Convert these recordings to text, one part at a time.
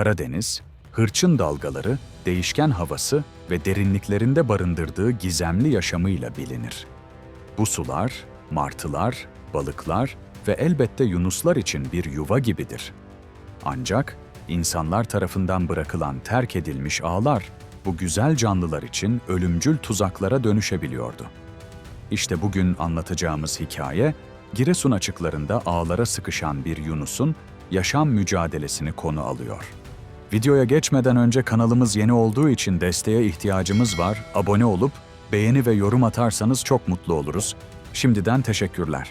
Karadeniz, hırçın dalgaları, değişken havası ve derinliklerinde barındırdığı gizemli yaşamıyla bilinir. Bu sular, martılar, balıklar ve elbette yunuslar için bir yuva gibidir. Ancak insanlar tarafından bırakılan terk edilmiş ağlar bu güzel canlılar için ölümcül tuzaklara dönüşebiliyordu. İşte bugün anlatacağımız hikaye, Giresun açıklarında ağlara sıkışan bir Yunus'un yaşam mücadelesini konu alıyor. Videoya geçmeden önce kanalımız yeni olduğu için desteğe ihtiyacımız var. Abone olup beğeni ve yorum atarsanız çok mutlu oluruz. Şimdiden teşekkürler.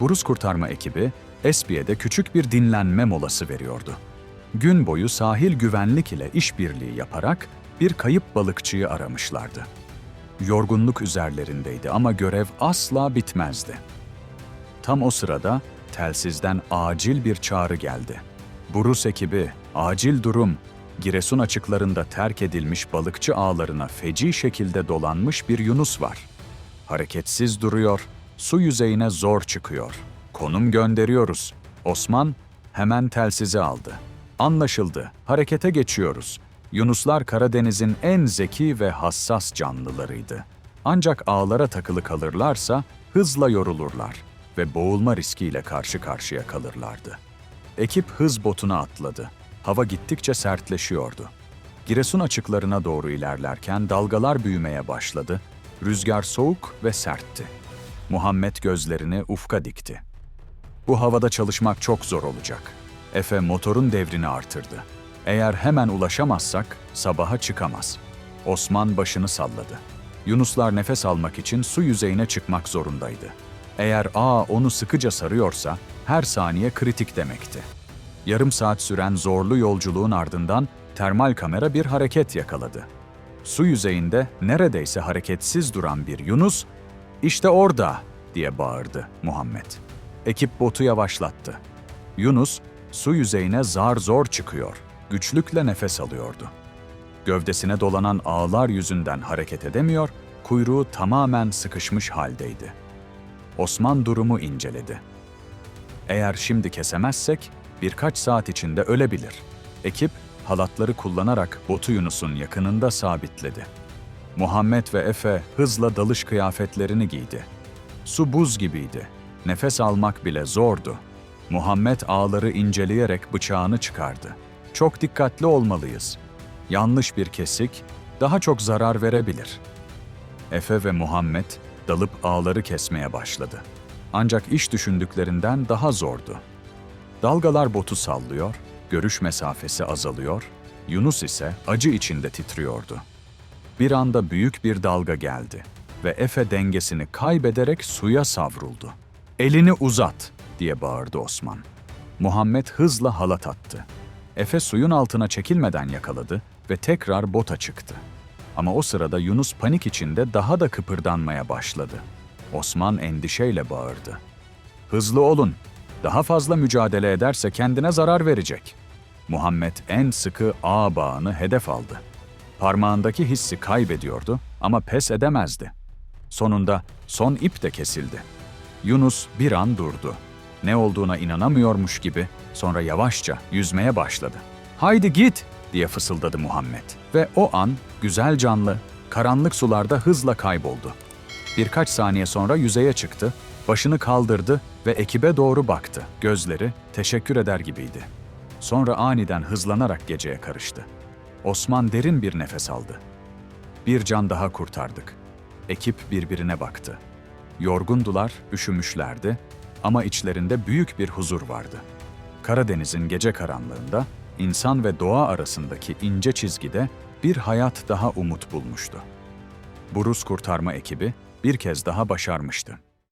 Buruz kurtarma ekibi Espiye'de küçük bir dinlenme molası veriyordu. Gün boyu sahil güvenlik ile işbirliği yaparak bir kayıp balıkçıyı aramışlardı. Yorgunluk üzerlerindeydi ama görev asla bitmezdi. Tam o sırada telsizden acil bir çağrı geldi. Burus ekibi, acil durum. Giresun açıklarında terk edilmiş balıkçı ağlarına feci şekilde dolanmış bir Yunus var. Hareketsiz duruyor, su yüzeyine zor çıkıyor. Konum gönderiyoruz. Osman hemen telsizi aldı. Anlaşıldı, harekete geçiyoruz. Yunuslar Karadeniz'in en zeki ve hassas canlılarıydı. Ancak ağlara takılı kalırlarsa hızla yorulurlar ve boğulma riskiyle karşı karşıya kalırlardı. Ekip hız botuna atladı. Hava gittikçe sertleşiyordu. Giresun açıklarına doğru ilerlerken dalgalar büyümeye başladı. Rüzgar soğuk ve sertti. Muhammed gözlerini ufka dikti. Bu havada çalışmak çok zor olacak. Efe motorun devrini artırdı. Eğer hemen ulaşamazsak sabaha çıkamaz. Osman başını salladı. Yunuslar nefes almak için su yüzeyine çıkmak zorundaydı. Eğer ağ onu sıkıca sarıyorsa her saniye kritik demekti. Yarım saat süren zorlu yolculuğun ardından termal kamera bir hareket yakaladı. Su yüzeyinde neredeyse hareketsiz duran bir Yunus, "İşte orada!" diye bağırdı Muhammed. Ekip botu yavaşlattı. Yunus su yüzeyine zar zor çıkıyor, güçlükle nefes alıyordu. Gövdesine dolanan ağlar yüzünden hareket edemiyor, kuyruğu tamamen sıkışmış haldeydi. Osman durumu inceledi. Eğer şimdi kesemezsek birkaç saat içinde ölebilir. Ekip halatları kullanarak botu Yunus'un yakınında sabitledi. Muhammed ve Efe hızla dalış kıyafetlerini giydi. Su buz gibiydi. Nefes almak bile zordu. Muhammed ağları inceleyerek bıçağını çıkardı. Çok dikkatli olmalıyız. Yanlış bir kesik daha çok zarar verebilir. Efe ve Muhammed dalıp ağları kesmeye başladı. Ancak iş düşündüklerinden daha zordu. Dalgalar botu sallıyor, görüş mesafesi azalıyor, Yunus ise acı içinde titriyordu. Bir anda büyük bir dalga geldi ve Efe dengesini kaybederek suya savruldu. "Elini uzat!" diye bağırdı Osman. Muhammed hızla halat attı. Efe suyun altına çekilmeden yakaladı ve tekrar bota çıktı. Ama o sırada Yunus panik içinde daha da kıpırdanmaya başladı. Osman endişeyle bağırdı. Hızlı olun. Daha fazla mücadele ederse kendine zarar verecek. Muhammed en sıkı ağ bağını hedef aldı. Parmağındaki hissi kaybediyordu ama pes edemezdi. Sonunda son ip de kesildi. Yunus bir an durdu. Ne olduğuna inanamıyormuş gibi sonra yavaşça yüzmeye başladı. "Haydi git!" diye fısıldadı Muhammed ve o an güzel canlı karanlık sularda hızla kayboldu. Birkaç saniye sonra yüzeye çıktı, başını kaldırdı ve ekibe doğru baktı. Gözleri teşekkür eder gibiydi. Sonra aniden hızlanarak geceye karıştı. Osman derin bir nefes aldı. Bir can daha kurtardık. Ekip birbirine baktı. Yorgundular, üşümüşlerdi ama içlerinde büyük bir huzur vardı. Karadeniz'in gece karanlığında insan ve doğa arasındaki ince çizgide bir hayat daha umut bulmuştu. Buruz kurtarma ekibi bir kez daha başarmıştı.